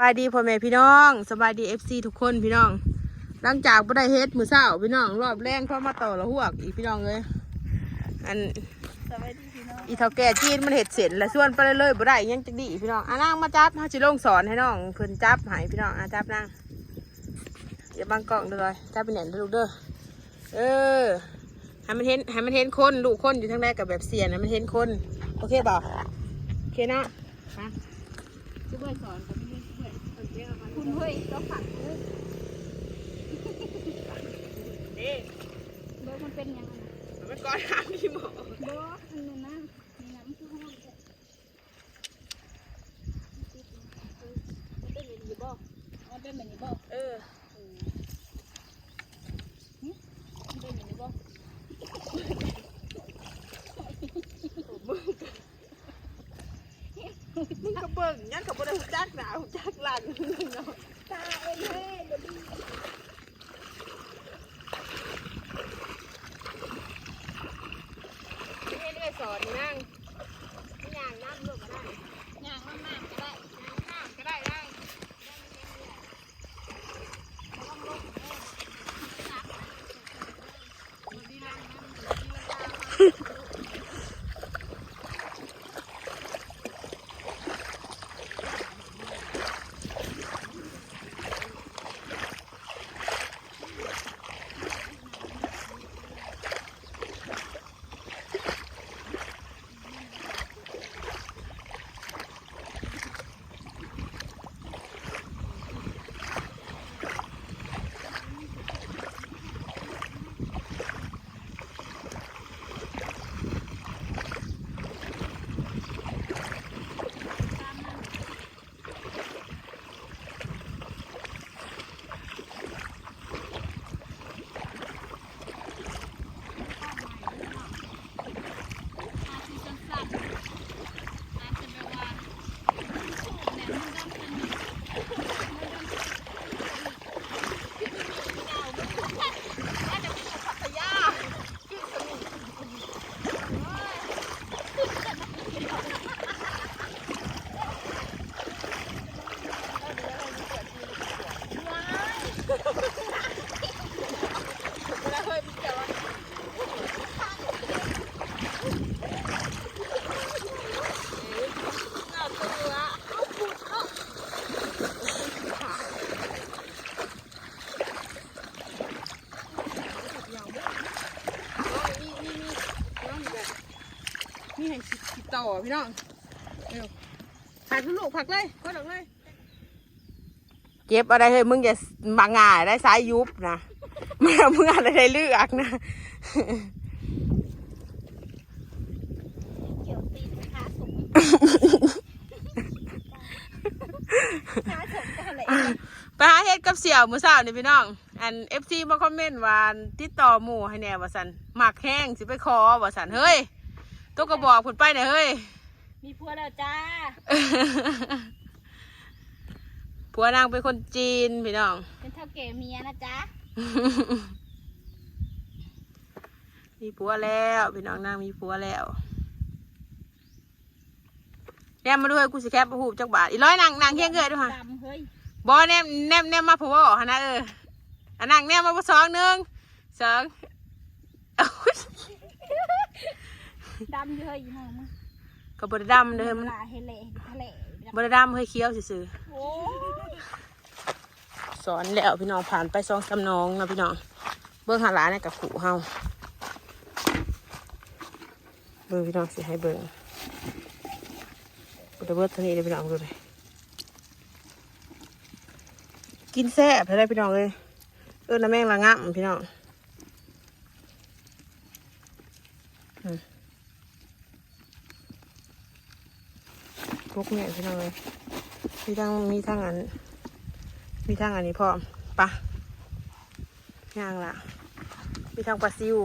บายดีพ่อแม่พี่น้องสบายดีเอฟซีทุกคนพี่น้อง หลังจากบ่ได้เฮ็ดมือเช้าพี่น้องรอบแรงเข้ามาต่อละหวกอีกพี่น้องเลยอันสวัสดีพี่น้องอีเท่าแก่จีนมันเห็ดเสร็จแล้วส่วนไปเลยเลยบ่ได้อิหยังจักดีพี่น้องอะนั่งมาจับเฮาสิลงสอนให้น้องเพิ่นจับให้พี่น้องอะจับนั่งอย่าบังกล้องเด้อเลยจับไปแหน่นเด้อลูกเด้อเออให้มันเห็นให้มันเห็นคนลูกคนอยู่ทางใดกับแบบเสียนให้มันเห็นคน โอเคเปล่าโอเคเนาะมาช่วยสอนกันช่วยเอา เรื่องเอามาคุณเฮ้ยเราผักเฮ้ยเด้เบิร์มันเป็นยังไงมันก่อนถามพี่หมอเบิร์มันนี่นะนี่น้ำคือห้องมันเป็นแบบนี้บ่มันเป็นแบบนี้บ่เออมันเป็นแบบนี้บ่มึงก็เบิ่งงั้นก็บ่ได้หูจักหนาหูจักหลังเนาะ ตาเอ้ยเฮ้ยเดี๋ยวดี เรื่ อยๆสอนนี่นั่งไม่ย่างน้ำลูกก็ได้ย่างมากๆก็ได้ พี่น้องเร็วผักลูกผักเลยก็ดอกเลยเก็บอะไรเฮ้ยมึงอย่าบางง่ายได้สายยุบนะมึงมึงอะไรได้เลือกนะเกี่ยวตีนขาสูงขาสูงก็อะไรไปหาเฮ็ดกับเสี่ยวมือสาวนี่พี่น้อง อันเอฟซีมาคอมเมนต์ว่าติดต่อหมู่ให้แหน่ว่าสันหมักแห้งสิไปคอว่าสันเฮ้ยตัวกระบอกผุดไปหน่อยเฮ้ย มีผัวแล้วจ้าผัวนางเป็นคนจีนพี่น้อง เป็นเท่าแก่เมียนะจ๊ะมีผัวแล้วพี่น้องนางมีผัวแล้วแนมมาด้วยกูสิแคปหูปจักบาทอีร้อยนางนางเฮี้ยงเกยด้วยค่ะดำเฮ้ยบอแนมแนมแนมมาผัวฮะนะเอออันนางแนมมาสองหนึ่งสองโอ้ยดำอยู่เฮ้ยอีหมอมึง ก็บไดดำเด้อมันลาเฮเล่ทะเลบไดดำให้เคี้ยวซื่อโอ้ๆสอนแล้วพี่น้องผ่านไปสองสามน้องนะพี่น้องเบิ้งหาหลานเนี่ยกับขู่เฮาเบิ้งพี่น้องสิให้เบิ้งบุตรเบิ้งเท่านี้เลยพี่น้องดูเลยกินแซ่บเลยพี่น้องเลยเออน้ำแม่งละงับพี่น้อง พวกเนี่ยพี่น้องเลยมีทั้งมีทั้งอัน มีทั้งอันนี้พร้อมปะย่างละมีทั้งปลาซิว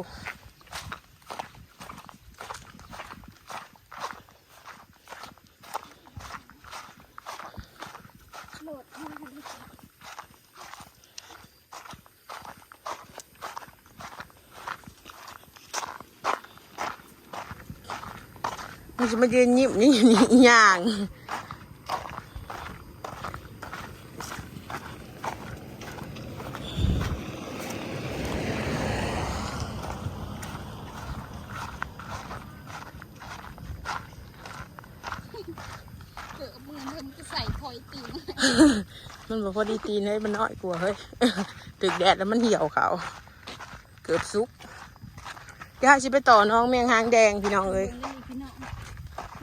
มันจะมาดินยิ้มนี่ย่างเกิดมือเพิ่นก็ใส่คอยตีนมันบอกพอดีตีนเลยมันน้อยกลัวเฮ้ยถึกแดดแล้วมันเหี่ยวเขา เกือบซุกย่าชิไปต่อน้องแมงหางแดงพี่น้องเลย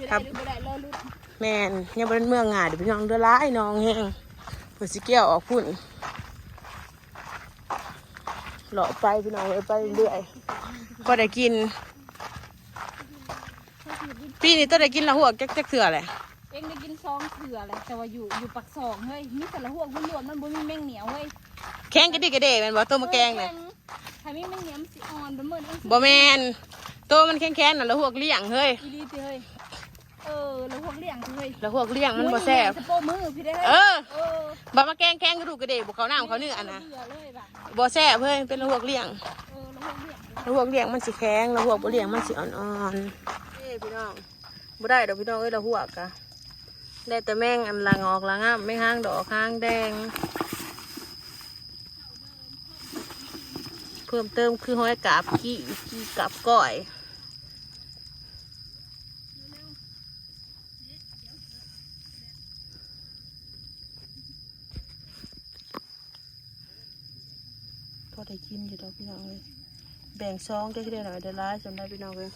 คือครัได้บหรือบ่ได้รอลุ้นแมนยังเป็นเมืองงาเดี๋ยวพี่น้องเดือร้ายน้องแห้งเพื่อสิเกี่ยวออกพุ่นหล่อไปพี่น้องเลยไปเรื่อยก็ได้กิน ปีนี้ต้องได้กินละหัวแก๊กแก๊กเถื่อเลยเองได้กินซองเถื่ออะไรแต่ว่าอยู่อยู่ปักซองเฮ้ยมีแต่ละห่วงล้วนๆมันบ่มีแมงเหนียวเฮ้ยแข้งกระดิกกระเดะแมันบ่ตัวมาแกงเลยถ้ามีแมงเหนียวมันสิอ่อนบ่เหมือนเองสิบ่แมนตัวมันแข็งๆน่ะละหัวเลี้ยงเฮ้ยอีหลีติเฮ้ย เออแล้วห่วงเลี้ยงติเฮ้ยละหัวเลี้ยงมันบ่แซ่บสะโปมือพี่ได้เฮ้ยเออเออบ่มาแกงแข้งกระดูกกระเดะบ่เขาน้ำเขาเนื้ออันนะเบื่อเลยแบบบ่แซ่บเฮ้ยเป็นละหัวเลี้ยงเออแล้วห่วงเลี้ยงละหัวเลี้ยงมันสิแข็งละหัวบ่เลี้ยงมันสิอ่อนๆเอ้พี่น้องบ่ได้ดอกพี่น้องเอ้ยละหัวกะได้แต่แมงอันละงอกละงามแมงหางดอกหางแดง เพิ่มเติมคือห้อยกาบกี้กี้กาบก้อย อได้กินอยู่ดอกพี่น้องเลยแบ่งซองได้ก็ได้หน่อยเดี๋ยวร้ายจำได้พี่น้องเลย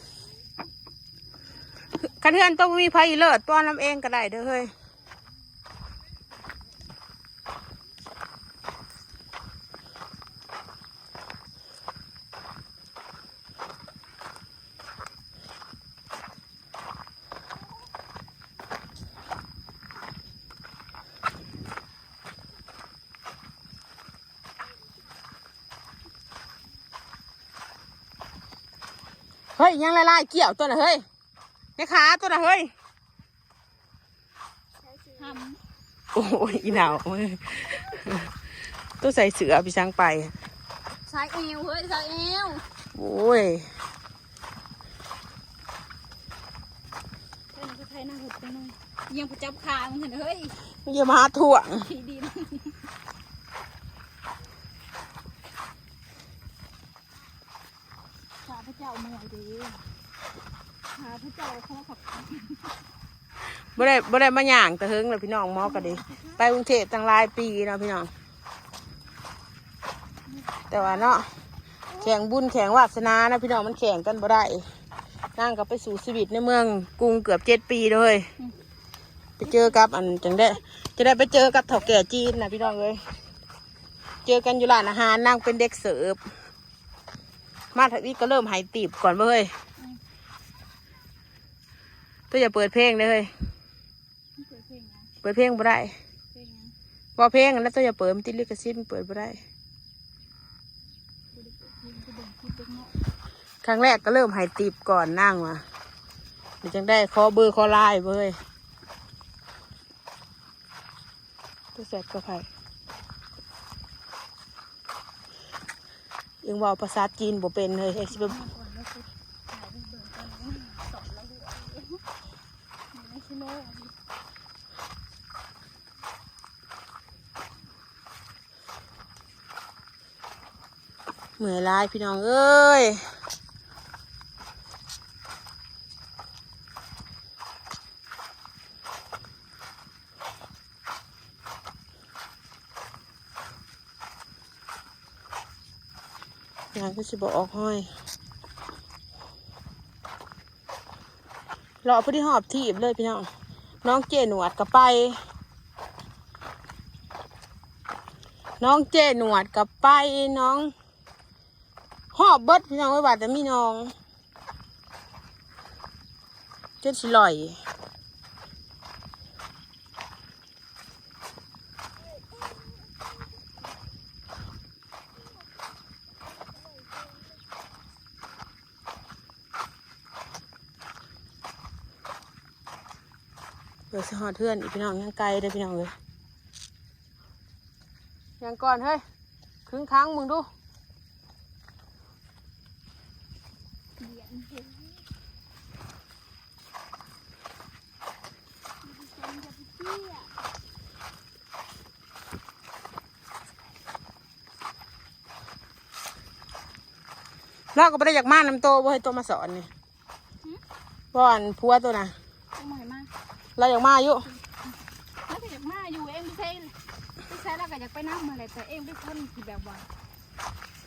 กันเทือนต้องมีไฟเลิศต้อนน้ำเองก็ได้เด้อเฮ้ย เฮ้ยยังละลายเกี่ยวตัวน่ะเฮ้ยแม่ค้าตัวน่ะเฮ้ยทโอ้ยอีหนาวตัวใส่เสือพี่ช้างไปำสายเอวเฮ้ยสายเอวโอ้ยเฮ้ยมันก็ไทยหน้าหุดไปหน่อยยังประจับขามึงเห็นเฮ้ยอย่ามาถ่วงทีดินข้าพระเจ้าเมื่อยดีข้าพระเจ้าขอผักบ่ได้บ่ได้มาย่างแต่เฮิงเลยพี่น้องหมอก็ดีไปกรุงเทพตั้งหลายปีเนาะพี่น้อง แต่ว่าเนาะแข่งบุญแข่งวาสนานะพี่น้องมันแข่งกันบ่ได้นั่งกับไปสู่ชีวิตในเมืองกรุงเกือบเจ็ดปีเลยไปเจอกับอันจังได้จะได้ไปเจอกับเถ่าแก่จีนนะพี่น้องเลยเจอกันอยู่ร้านอาหารนั่งเป็นเด็กเสิร์ฟ มาถึงนี้ก็เริ่มหายตีบก่อนเว้ยตัวอย่าเปิดเพลงเลยเฮ้ยเปิดเพลงนะเปิดเพลงบ่ได้เพลงนะว่าเพลงแล้วตัวอย่าเปิดมันติดลิขสิทธิ์มันเปิดบ่ได้กูได้เปิดเพลงกูเบิ่งคลิปเด็กน้อยครั้งแรกก็เริ่มหายตีบก่อนนั่งมาเดี๋ยวจังได้ขอเบอร์ขอไลน์เว้ยตัวแสบกระไผ่ ยังว่าภาษาจีนบ่เป็นเลยเอ็กซ์เบอนนะสอนแล้วหัวไม่ใช่โน่เหมื่อยลายพี่น้องเอ้ย งานก็สิบออกห้อยรอพอดีหอบทีบเลยพี่น้องน้องเจหนวดกับไป น้องเจหนวดกับไปน้องหอบเบิดพี่น้องไว้บาดแต่มีน้องเจ็ดสิลอย เดี๋ยวสหอดเพื่อนอีกพี่น้องยังไกลเลยพี่น้องเลยยังก่อนเฮ้ยครึ่งครั้งมึงดูเหรียญเห็นเราก็ไม่ได้อยากมาน้ำโตบ่ให้ตัวมาสอนนี่บ่อนพัวตัวน่ะ ต้องมาให้มา เราอยากมาอยู่แล้วก็อยากมาอยู่เองดูช้ไปใช้แล้วก็อยากไปนั่งมาเลยแต่เองเป็นคนที่แบบว่า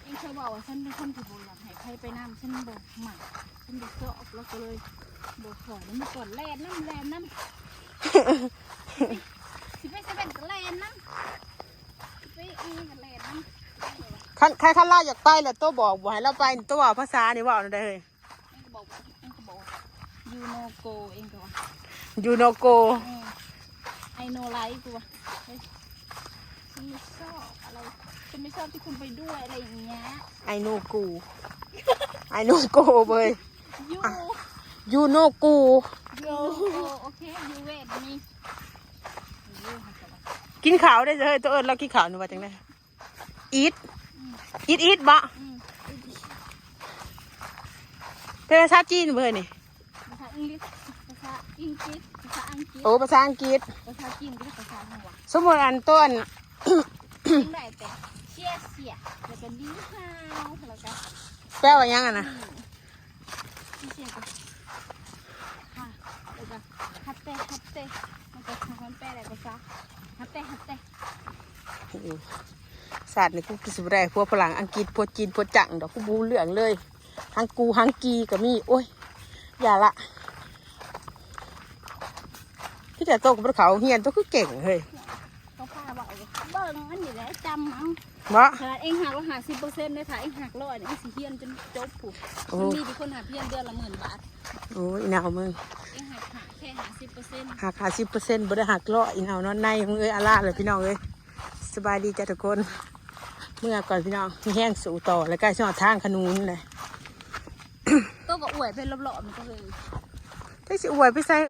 เองเคยบอกว่าฉันเป็นคนที่บ่อยากให้ใครไปนั่งฉันบอกหมักฉันบอกชอบแล้วก็เลยบอกขอแล้วมาก่อนแลนน้ำแลนน้ำสิไปเซเว่นก็แลนน้ำสิไปอันนี้ก็แลนน้ำคันใครคันล่าอยากไปแหละตัวบอกบ่ให้เราไปตัวเว่าภาษานี่เว่าได้เลย เองก็บอกว่าเองก็บอก ยูโนโกเองก็ว่ายูโนโกไอโนไลท์กูว่าเฮ้ยฉันไม่ชอบอะไรฉันไม่ชอบที่คุณไปด้วยอะไรอย่างเงี้ยไอโนกูไอโนโกเบยยูยูโนกูยูโกโอเคยูเวทนี่ยูหักกระบะกินข้าวได้เลยตัวเอิญเรากินข้าวหนูว่าจังไดอีทอีทอีทบะอืมเป็นภาษาจีนเบยนี่ภาษา อังกฤษภาษาอังกฤษภาษาอังกฤษโอ้ภาษาอังกฤษภาษาจีนก็ภาษาหัวสมมติอันต้นยิ่งได้แต่เชียเสียแล้วก็ดีฮาวแล้วก็แปลว่าหยังอะนะเชียก็ค่ะแล้วก็ฮัตเต้ฮัตเต้มันก็ทำแปลอะไรภาษาฮัตเต้ฮัตเต้ศาสตร์นี่กูกินสุดแรงพวกฝรั่งอังกฤษพวกจีนพวกจังดอกกูบูเรื่องเลยฮังกูฮังกีก็มีโอ้ยอย่าละ พี่แต่โตกับเขาเฮียนตัวคือเก่งเฮ้ยเขาพาบอกเลยเบิ่งอันนี้แหละจำเอาวะขนาดเองหักเราหักสิบเปอร์เซ็นต์ได้ถ่ายเองหักร้อยเนี่ยเองสิเฮียนจนจบผูกโอ้มันมีที่คนหักเฮียนเดือนละหมื่นบาทโอ้ยหนาวมึงเองหักหักแค่หักสิบเปอร์เซ็นต์หักหาสิบเปอร์เซ็นต์บ่ได้หักร้อยหนาวนอนในมึงเอ้ยอาลาเลยพี่น้องเอ้ยสบายดีจ้ะทุกคนเมื่อก่อนพี่น้องมีแห้งสู่ต่อแล้วใกล้ช่องทางขนุนเลยตัวก็อวยเป็นรอบๆมันก็เลยได้สิอวยไปใส่